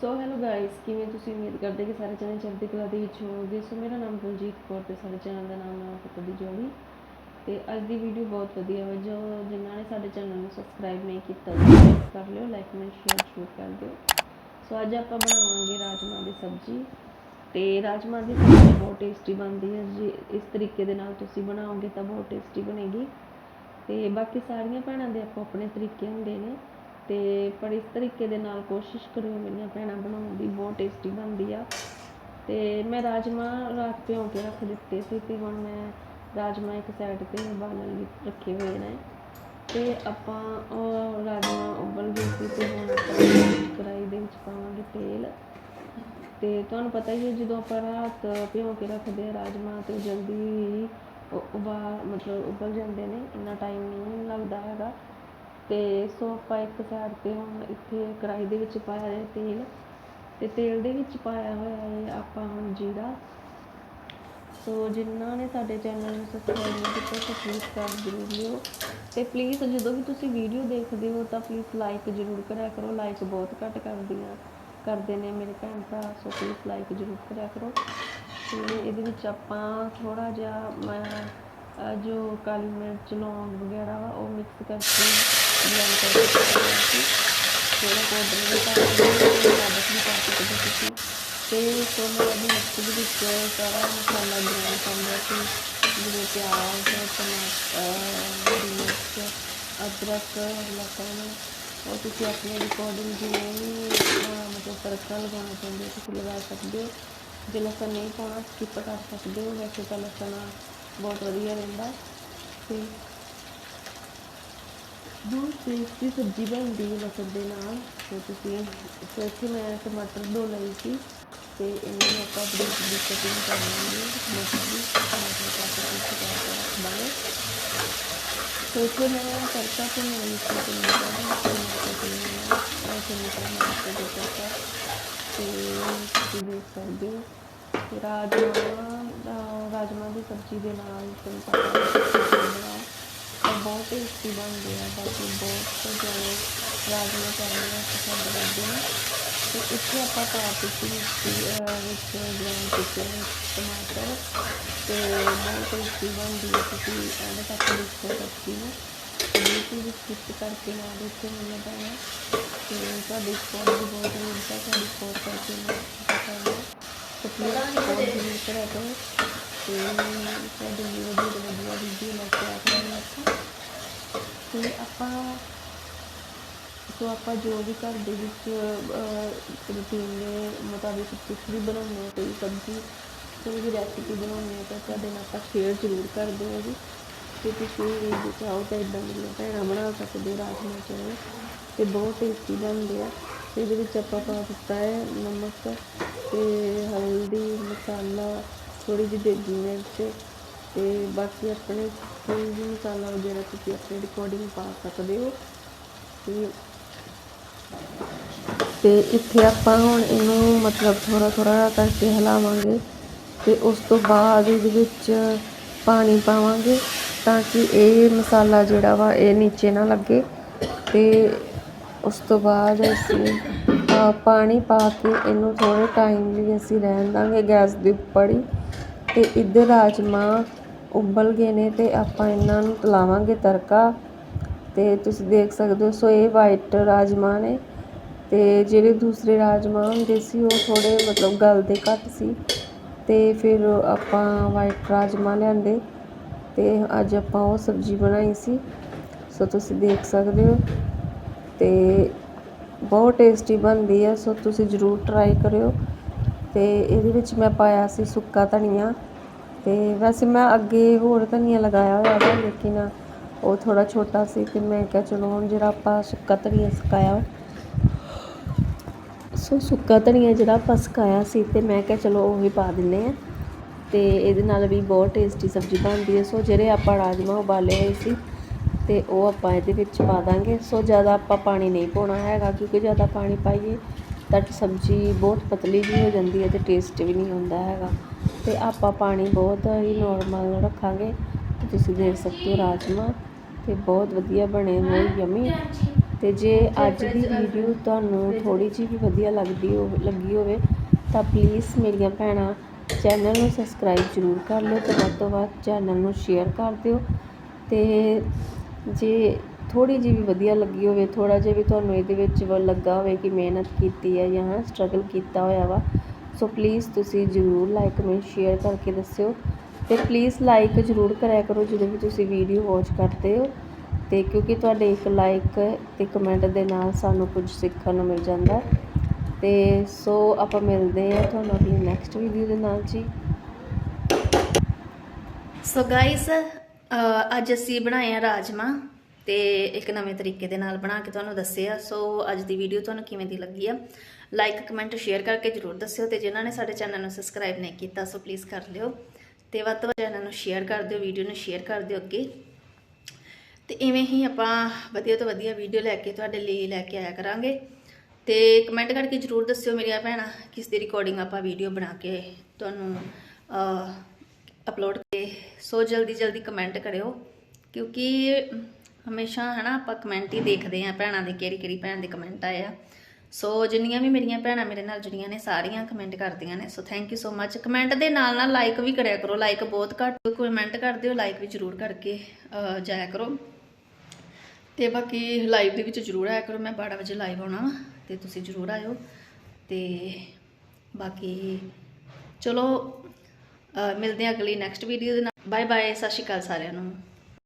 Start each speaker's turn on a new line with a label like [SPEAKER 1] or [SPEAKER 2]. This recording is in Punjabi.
[SPEAKER 1] ਸੋ ਹੈਲੋ ਗਾਇਸ ਕਿਵੇਂ ਤੁਸੀਂ ਉਮੀਦ ਕਰਦੇ ਕਿ ਸਾਰੇ ਜਣੇ ਚੜ੍ਹਦੀ ਕਲਾ ਦੇ ਵਿੱਚ ਹੋਵੋਗੇ? ਸੋ ਮੇਰਾ ਨਾਮ ਬਲਜੀਤ ਕੌਰ ਤੇ ਸਾਡੇ ਚੈਨਲ ਦਾ ਨਾਮ ਹੈ ਪਤਾ ਦੀ ਜੋੜੀ। ਤੇ ਅੱਜ ਦੀ ਵੀਡੀਓ ਬਹੁਤ ਵਧੀਆ ਹੈ ਜੋ ਜਿਨ੍ਹਾਂ ਨੇ ਸਾਡੇ ਚੈਨਲ ਨੂੰ ਸਬਸਕ੍ਰਾਈਬ ਨਹੀਂ ਕੀਤਾ ਸਬਸਕ੍ਰਾਈਬ ਕਰ ਲਿਓ ਲਾਈਕ ਕਮੈਂਟ ਸ਼ੇਅਰ ਜ਼ਰੂਰ ਕਰ ਦਿਓ। ਸੋ ਅੱਜ ਆਪਾਂ ਬਣਾਵਾਂਗੇ ਰਾਜਮਾ ਦੀ ਸਬਜ਼ੀ। ਤੇ ਰਾਜਮਾ ਦੀ ਸਬਜ਼ੀ ਬਹੁਤ ਟੇਸਟੀ ਬਣਦੀ ਹੈ ਜੀ। ਇਸ ਤਰੀਕੇ ਦੇ ਨਾਲ ਤੁਸੀਂ ਬਣਾਓਗੇ ਤਾਂ ਬਹੁਤ ਟੇਸਟੀ ਬਣੇਗੀ। ਤੇ ਬਾਕੀ ਸਾਰੀਆਂ ਭੈਣਾਂ ਦੇ ਆਪੋ ਆਪਣੇ ਤਰੀਕੇ ਹੁੰਦੇ ਨੇ। ਅਤੇ ਪਰ ਇਸ ਤਰੀਕੇ ਦੇ ਨਾਲ ਕੋਸ਼ਿਸ਼ ਕਰਿਓ ਮੇਰੀਆਂ ਭੈਣਾਂ ਬਣਾਉਣ ਦੀ, ਬਹੁਤ ਟੇਸਟੀ ਬਣਦੀ ਆ। ਅਤੇ ਮੈਂ ਰਾਜਮਾਂਹ ਰਾਤ ਭਿਉਂ ਕੇ ਰੱਖ ਦਿੱਤੇ ਸੀ ਅਤੇ ਹੁਣ ਮੈਂ ਰਾਜਮਾਂਹ ਇੱਕ ਸਾਈਡ ਤੇ ਉਬਾਲਣ ਲਈ ਰੱਖੇ ਹੋਏ ਨੇ। ਅਤੇ ਆਪਾਂ ਉਹ ਰਾਜਮਾਂਹ ਉਬਲ ਗਏ ਸੀ ਤੇ ਹੁਣ ਆਪਾਂ ਕੜਾਈ ਦੇ ਵਿੱਚ ਪਾਵਾਂਗੇ ਤੇਲ। ਅਤੇ ਤੁਹਾਨੂੰ ਪਤਾ ਹੀ ਹੈ ਜਦੋਂ ਆਪਾਂ ਰਾਤ ਭਿਉਂ ਕੇ ਰੱਖਦੇ ਆ ਰਾਜਮਾ ਤੇ ਜਲਦੀ ਹੀ ਉਬਾਲ ਮਤਲਬ ਉਬਲ ਜਾਂਦੇ ਨੇ, ਇੰਨਾ ਟਾਈਮ ਨਹੀਂ ਲੱਗਦਾ ਹੈਗਾ। ਅਤੇ ਸੋ ਆਪਾਂ ਇੱਕ ਸਾਈਡ ਤੇ ਹੁਣ ਇੱਥੇ ਕੜਾਹੀ ਦੇ ਵਿੱਚ ਪਾਇਆ ਹੈ ਤੇਲ ਅਤੇ ਤੇਲ ਦੇ ਵਿੱਚ ਪਾਇਆ ਹੋਇਆ ਹੈ ਆਪਾਂ ਹੁਣ ਜੀਰਾ। ਸੋ ਜਿਨ੍ਹਾਂ ਨੇ ਸਾਡੇ ਚੈਨਲ ਨੂੰ ਸਬਸਕ੍ਰਾਈਬ ਨਹੀਂ ਕੀਤਾ, ਤਾਂ ਪਲੀਜ਼ ਕਰ ਜ਼ਰੂਰ ਲਿਓ ਤੇ ਪਲੀਜ਼ ਜਦੋਂ ਵੀ ਤੁਸੀਂ ਵੀਡੀਓ ਦੇਖਦੇ ਹੋ, ਤਾਂ ਪਲੀਜ਼ ਲਾਈਕ ਜ਼ਰੂਰ ਕਰਿਆ ਕਰੋ। ਲਾਈਕ ਬਹੁਤ ਘੱਟ ਕਰਦੀ ਕਰਦੀਆਂ, ਕਰਦੇ ਨੇ ਮੇਰੇ ਭੈਣ ਭਰਾ, ਸੋ ਪਲੀਜ਼ ਲਾਈਕ ਜ਼ਰੂਰ ਕਰਿਆ ਕਰੋ। ਤੇ ਇਹਦੇ ਵਿੱਚ ਆਪਾਂ ਥੋੜ੍ਹਾ ਜਿਹਾ ਜੋ ਕਾਲੀ ਮਿਰਚ, ਲੌਂਗ ਵਗੈਰਾ ਵਾ, ਉਹ ਮਿਕਸ ਕਰਕੇ ਬਲੈਂਡ ਕਰਕੇ ਪਾਇਆ ਥੋੜਾ ਪਾਊਡਰ ਵੀ ਪਾ ਸਕਦੇ ਸਾਬਤ ਵੀ ਪਾ ਸਕਦੇ ਤੁਸੀਂ ਤੇ ਤੁਹਾਨੂੰ ਮੈਂ ਉਹਦੀ ਦੇ ਵਿੱਚ ਸਾਰਾ ਮਸਾਲਾ ਗ੍ਰਾਈਂਡ ਕਰ ਸੀ ਜਿਵੇਂ ਪਿਆਜ਼ ਟਮਾਟਰ ਮਿਰਚ ਅਦਰਕ ਲਸਣ ਉਹ ਤੁਸੀਂ ਆਪਣੇ ਅਕੋਰਡਿੰਗ ਜਿਵੇਂ ਵੀ ਮਤਲਬ ਤੜਕਾ ਲਗਾਉਣਾ ਚਾਹੁੰਦੇ ਹੋ ਤੁਸੀਂ ਲਗਾ ਸਕਦੇ ਹੋ ਜੇ ਲਸਣ ਨਹੀਂ ਪਾਉਣਾ ਸਕਿਪ ਕਰ ਸਕਦੇ ਹੋ ਵੈਸੇ ਤਾਂ ਲਸਣ ਬਹੁਤ ਵਧੀਆ ਰਹਿੰਦਾ ਤੇ ਬਹੁਤ ਟੇਸਟੀ ਸਬਜ਼ੀ ਬਣਦੀ ਹੈ ਲਸਣ ਦੇ ਨਾਲ ਤੇ ਤੁਸੀਂ ਫਿਰ ਇੱਥੇ ਮੈਂ ਟਮਾਟਰ ਦੋ ਲਏ ਸੀ ਤੇ ਇਹਨਾਂ ਨੂੰ ਆਪਾਂ ਬਰੀਕ ਬਰੀਕ ਕਟਿੰਗ ਕਰ ਲਾਂਗੇ ਟਮਾਟਰ ਦੀ ਟਮਾਟਰ ਕੱਟ ਕੇ ਵਿੱਚ ਪਾ ਕੇ ਰੱਖ ਦਾਂਗੇ तो फिर मैं तड़का तो मैं इसको तो नहीं डाला टमाटर को मैं ऐसे निकल मैं आपको देता था तो ਤੁਸੀਂ ਦੇਖ ਸਕਦੇ ਹੋ ਰਾਜਮਾ ਰਾਜਮਾ ਦੀ ਸਬਜ਼ੀ ਦੇ ਨਾਲ ਤੁਹਾਨੂੰ ਬਹੁਤ ਟੇਸਟੀ ਬਣਦੇ ਆ, ਬਾਕੀ ਬਹੁਤ ਜ਼ਿਆਦਾ ਰਾਜਮਾ ਚਾਵਲ ਪਸੰਦ ਕਰਦੇ ਆ। ਤੇ ਇੱਥੇ ਆਪਾਂ ਪਾ ਦਿੱਤੀ ਮਿੱਟੀ ਵਿੱਚ ਗ੍ਰੀਨ ਚਿਕਨ ਟਮਾਟਰ। ਤੇ ਬਹੁਤ ਟੇਸਟੀ ਬਣਦੀ ਹੈ ਤੁਸੀਂ ਇਹਦੇ ਤੱਕ ਦੇਖੋ ਸਬਜ਼ੀ ਨੂੰ। ਬਿਲਕੁਲ ਵੀ ਸਕਿਪ ਕਰਕੇ ਨਾ ਦੇਖੋ ਮੈਨੂੰ ਤਾਂ ਤੇ ਤੁਹਾਡੀ ਸਪੋਰਟ ਦੀ ਬਹੁਤ ਜ਼ਰੂਰਤ ਹੈ ਤੁਹਾਡੀ ਸਪੋਰਟ ਕਰਕੇ ਮੈਂ ਕਰਨਾ ਤੇ ਪੂਰਾ ਸਪੋਰਟ ਜ਼ਰੂਰ ਕਰਿਆ ਕਰੋ। ਤੇ ਤੁਹਾਡੀ ਵੀਡੀਓ ਦੀ ਵਧੀਆ ਵੀਡੀਓ ਲੈ ਕੇ ਆ ਰਹੇ ਹਾਂ ਤੇ ਆਪਾਂ, ਸੋ ਆਪਾਂ ਜੋ ਵੀ ਘਰ ਦੇ ਵਿੱਚ ਰੂਟੀਨ ਦੇ ਮੁਤਾਬਿਕ ਕੁਛ ਵੀ ਬਣਾਉਂਦੇ ਹਾਂ, ਕੋਈ ਸਬਜ਼ੀ, ਕੋਈ ਵੀ ਰੈਸਪੀ ਬਣਾਉਂਦੇ ਹਾਂ, ਤਾਂ ਤੁਹਾਡੇ ਨਾਲ ਆਪਾਂ ਸ਼ੇਅਰ ਜ਼ਰੂਰ ਕਰਦੇ ਹਾਂ ਜੀ। ਤੇ ਤੁਸੀਂ ਵੀ ਚਾਹੋ ਤਾਂ ਇਦਾਂ ਦੀਆਂ ਭੈਣਾਂ ਬਣਾ ਸਕਦੇ ਹੋ ਰਾਜਮਾ ਚਾਵਲ। ਤੇ ਬਹੁਤ ਟੇਸਟੀ ਬਣਦੇ ਆ। ਤੇ ਇਹਦੇ ਵਿੱਚ ਆਪਾਂ ਪਾ ਦਿੱਤਾ ਹੈ ਨਮਕ ਤੇ ਹਲਦੀ, ਮਸਾਲਾ ਥੋੜੀ ਜਿਹੀ ਦੇਗੀ ਮਿਰਚ। ਅਤੇ ਬਾਕੀ ਆਪਣੇ ਕੋਈ ਵੀ ਮਸਾਲਾ ਵਗੈਰਾ ਤੁਸੀਂ ਆਪਣੇ ਰਿਕਾਰਡਿੰਗ ਪਾ ਸਕਦੇ ਹੋ। ਤੇ ਤੇ ਇੱਥੇ ਆਪਾਂ ਹੁਣ ਇਹਨੂੰ ਮਤਲਬ ਥੋੜਾ ਥੋੜਾ ਕਰਕੇ ਹਿਲਾਵਾਂਗੇ ਤੇ ਉਸ ਤੋਂ ਬਾਅਦ ਇਹਦੇ ਵਿੱਚ ਪਾਣੀ ਪਾਵਾਂਗੇ ਤਾਂ ਕਿ ਇਹ ਮਸਾਲਾ ਜਿਹੜਾ ਵਾ ਇਹ ਨੀਚੇ ਨਾ ਲੱਗੇ। ਤੇ ਉਸ ਤੋਂ ਬਾਅਦ ਅਸੀਂ ਪਾਣੀ ਪਾ ਕੇ ਇਹਨੂੰ ਥੋੜੇ ਟਾਈਮ ਲਈ ਅਸੀਂ ਰਹਿਣ ਦਾਂਗੇ ਗੈਸ ਦੇ ਉੱਪਰ ਹੀ। ਤੇ ਇੱਧਰ ਰਾਜਮਾ ਉਬਲ ਗਏ ਨੇ ਅਤੇ ਆਪਾਂ ਇਹਨਾਂ ਨੂੰ ਲਾਵਾਂਗੇ ਤੜਕਾ। ਅਤੇ ਤੁਸੀਂ ਦੇਖ ਸਕਦੇ ਹੋ, ਸੋ ਇਹ ਵਾਈਟ ਰਾਜਮਾਂਹ ਨੇ ਅਤੇ ਜਿਹੜੇ ਦੂਸਰੇ ਰਾਜਮਾਂਹ ਹੁੰਦੇ ਸੀ, ਉਹ ਥੋੜ੍ਹੇ ਮਤਲਬ ਗਲਦੇ ਘੱਟ ਸੀ। ਅਤੇ ਫਿਰ ਆਪਾਂ ਵਾਈਟ ਰਾਜਮਾਂਹ ਲਿਆਂਦੇ ਅਤੇ ਅੱਜ ਆਪਾਂ ਉਹ ਸਬਜ਼ੀ ਬਣਾਈ ਸੀ। ਸੋ ਤੁਸੀਂ ਦੇਖ ਸਕਦੇ ਹੋ ਅਤੇ ਬਹੁਤ ਟੇਸਟੀ ਬਣਦੀ ਹੈ ਸੋ ਤੁਸੀਂ ਜ਼ਰੂਰ ਟਰਾਈ ਕਰਿਓ। ਅਤੇ ਇਹਦੇ ਵਿੱਚ ਮੈਂ ਪਾਇਆ ਸੀ ਸੁੱਕਾ ਧਨੀਆ। ਤੇ ਵੈਸੇ ਮੈਂ ਅੱਗੇ ਹੋਰ ਧਨੀਆ ਲਗਾਇਆ ਹੋਇਆ ਵਾ, ਲੇਕਿਨ ਉਹ ਥੋੜਾ ਛੋਟਾ ਸੀ ਤੇ ਮੈਂ ਕਿਹਾ ਚਲੋ ਹੁਣ ਜਿਹੜਾ ਆਪਾਂ ਸੁੱਕਾ ਧਨੀਆ ਸੁਕਾਇਆ ਸੋ ਸੁੱਕਾ ਧਨੀਆ ਜਿਹੜਾ ਆਪਾਂ ਸੁਕਾਇਆ ਸੀ ਤੇ ਮੈਂ ਕਿਹਾ ਚਲੋ ਉਹ ਵੀ ਪਾ ਦਿੰਨੇ ਆ ਤੇ ਇਹਦੇ ਨਾਲ ਵੀ ਬਹੁਤ ਟੇਸਟੀ ਸਬਜ਼ੀ ਬਣਦੀ ਹੈ। ਸੋ ਜਿਹੜੇ ਆਪਾਂ ਰਾਜਮਾ ਉਬਾਲੇ ਹੋਏ ਸੀ ਤੇ ਉਹ ਆਪਾਂ ਇਹਦੇ ਵਿੱਚ ਪਾ ਦਾਂਗੇ। ਸੋ ਜ਼ਿਆਦਾ ਆਪਾਂ ਪਾਣੀ ਨਹੀਂ ਪਾਉਣਾ ਹੈਗਾ, ਕਿਉਂਕਿ ਜ਼ਿਆਦਾ ਪਾਣੀ ਪਾਈਏ ਤਾਂ ਸਬਜ਼ੀ ਬਹੁਤ ਪਤਲੀ ਜਿਹੀ ਹੋ ਜਾਂਦੀ ਹੈ ਅਤੇ ਟੇਸਟ ਵੀ ਨਹੀਂ ਹੁੰਦਾ ਹੈਗਾ। ਅਤੇ ਆਪਾਂ ਪਾਣੀ ਬਹੁਤ ਹੀ ਨੋਰਮਲ ਰੱਖਾਂਗੇ ਤੇ ਤੁਸੀਂ ਦੇਖ ਸਕਦੇ ਹੋ ਰਾਜਮਾ ਅਤੇ ਬਹੁਤ ਵਧੀਆ ਬਣੇ ਹੋਏ ਯਮੀ ਅਤੇ ਜੇ ਅੱਜ ਦੀ ਵੀਡੀਓ ਤੁਹਾਨੂੰ ਥੋੜੀ ਜਿਹੀ ਵੀ ਵਧੀਆ ਲੱਗਦੀ ਹੋ, ਲੱਗੀ ਹੋਵੇ ਤਾਂ ਪਲੀਜ਼ ਮੇਰੀਆਂ ਭੈਣਾਂ ਚੈਨਲ ਨੂੰ ਸਬਸਕ੍ਰਾਈਬ ਜ਼ਰੂਰ ਕਰ ਲਿਓ ਤੇ ਵੱਧ ਤੋਂ ਵੱਧ ਚੈਨਲ ਨੂੰ ਸ਼ੇਅਰ ਕਰ ਦਿਓ। ਅਤੇ ਜੇ ਥੋੜ੍ਹੀ ਜਿਹੀ ਵੀ ਵਧੀਆ ਲੱਗੀ ਹੋਵੇ, ਥੋੜ੍ਹਾ ਜਿਹਾ ਵੀ ਤੁਹਾਨੂੰ ਇਹਦੇ ਵਿੱਚ ਵ ਲੱਗਾ ਹੋਵੇ ਕਿ ਮਿਹਨਤ ਕੀਤੀ ਹੈ ਜਾਂ ਸਟਰਗਲ ਕੀਤਾ ਹੋਇਆ ਵਾ। ਸੋ ਪਲੀਜ਼ ਤੁਸੀਂ ਜ਼ਰੂਰ ਲਾਈਕ ਕਮੈਂਟ ਸ਼ੇਅਰ ਕਰਕੇ ਦੱਸਿਓ ਤੇ ਪਲੀਜ਼ ਲਾਈਕ ਜ਼ਰੂਰ ਕਰਿਆ ਕਰੋ ਜਦੋਂ ਵੀ ਤੁਸੀਂ ਵੀਡੀਓ ਵਾਚ ਕਰਦੇ ਹੋ। ਤੇ ਕਿਉਂਕਿ ਤੁਹਾਡੇ ਇੱਕ ਲਾਈਕ ਤੇ ਕਮੈਂਟ ਦੇ ਨਾਲ ਸਾਨੂੰ ਕੁਝ ਸਿੱਖਣ ਨੂੰ ਮਿਲ ਜਾਂਦਾ। ਹੈ। ਤੇ ਸੋ ਆਪਾਂ ਮਿਲਦੇ ਆ ਤੁਹਾਨੂੰ ਆਪਣੀ ਨੈਕਸਟ ਵੀਡੀਓ ਦੇ ਨਾਲ ਜੀ।
[SPEAKER 2] ਸੋ ਗਾਇਸ ਅੱਜ ਅਸੀਂ ਬਣਾਏ ਆ ਰਾਜਮਾ ਤੇ ਇੱਕ ਨਵੇਂ ਤਰੀਕੇ ਦੇ ਨਾਲ ਬਣਾ ਕੇ ਤੁਹਾਨੂੰ ਦੱਸਿਆ। ਸੋ ਅੱਜ ਦੀ ਵੀਡੀਓ ਤੁਹਾਨੂੰ ਕਿਵੇਂ ਦੀ ਲੱਗੀ ਆ? ਲਾਈਕ ਕਮੈਂਟ ਸ਼ੇਅਰ ਕਰਕੇ ਜਰੂਰ ਦੱਸਿਓ ਤੇ ਜਿਨ੍ਹਾਂ ਨੇ ਸਾਡੇ ਚੈਨਲ ਨੂੰ ਸਬਸਕ੍ਰਾਈਬ ਨਹੀਂ ਕੀਤਾ, ਸੋ ਪਲੀਜ਼ ਕਰ ਲਿਓ। ਤੇ ਵੱਧ ਤੋਂ ਵੱਧ ਚੈਨਲ ਨੂੰ ਸ਼ੇਅਰ ਕਰ ਦਿਓ ਵੀਡੀਓ ਨੂੰ ਸ਼ੇਅਰ ਕਰ ਦਿਓ ਅੱਗੇ। ਤੇ ਇਵੇਂ ਹੀ ਆਪਾਂ ਵਧੀਆ ਤੋਂ ਵਧੀਆ ਵੀਡੀਓ ਲੈ ਕੇ ਤੁਹਾਡੇ ਲਈ ਲੈ ਕੇ ਆਇਆ ਕਰਾਂਗੇ। ਤੇ ਕਮੈਂਟ ਕਰਕੇ ਜਰੂਰ ਦੱਸਿਓ ਮੇਰੀਆਂ ਭੈਣਾਂ, ਕਿਸ ਦੀ ਰਿਕਾਰਡਿੰਗ ਆਪਾਂ ਵੀਡੀਓ ਬਣਾ ਕੇ ਤੁਹਾਨੂੰ ਅਪਲੋਡ ਕੇ ਸੋ ਜਲਦੀ ਜਲਦੀ ਕਮੈਂਟ ਕਰਿਓ, ਕਿਉਂਕਿ ਹਮੇਸ਼ਾ, ਹਨਾ, ਆਪਾਂ ਕਮੈਂਟ ਹੀ ਦੇਖਦੇ ਆ ਭੈਣਾਂ ਦੇ ਕਿਹੜੀ ਕਿਹੜੀ ਭੈਣ ਦੇ ਕਮੈਂਟ ਆਏ ਆ। ਸੋ ਜਿੰਨੀਆਂ ਵੀ ਮੇਰੀਆਂ ਭੈਣਾਂ ਮੇਰੇ ਨਾਲ ਜੁੜੀਆਂ ਨੇ, ਸਾਰੀਆਂ ਕਮੈਂਟ ਕਰਦੀਆਂ ਨੇ। So thank you so much comment ਦੇ ਨਾਲ ਨਾਲ ਲਾਈਕ ਵੀ ਕਰਿਆ ਕਰੋ। ਲਾਈਕ ਬਹੁਤ ਘੱਟ। ਕਮੈਂਟ ਕਰ ਦਿਓ ਲਾਈਕ ਵੀ ਜਰੂਰ ਕਰਕੇ ਜਾਇਆ ਕਰੋ। ਤੇ ਬਾਕੀ ਲਾਈਵ ਦੇ ਵਿੱਚ ਜਰੂਰ ਆਇਆ ਕਰੋ। ਮੈਂ 12 ਵਜੇ ਲਾਈਵ ਆਉਣਾ ਵਾ, ਤੇ ਤੁਸੀਂ ਜਰੂਰ ਆਇਓ। ਤੇ ਬਾਕੀ ਚਲੋ ਮਿਲਦੇ ਹਾਂ ਅਗਲੀ ਨੈਕਸਟ ਵੀਡੀਓ ਦੇ ਨਾਲ। ਬਾਏ ਬਾਏ ਸਤਿ ਸ਼੍ਰੀ ਅਕਾਲ ਸਾਰਿਆਂ ਨੂੰ।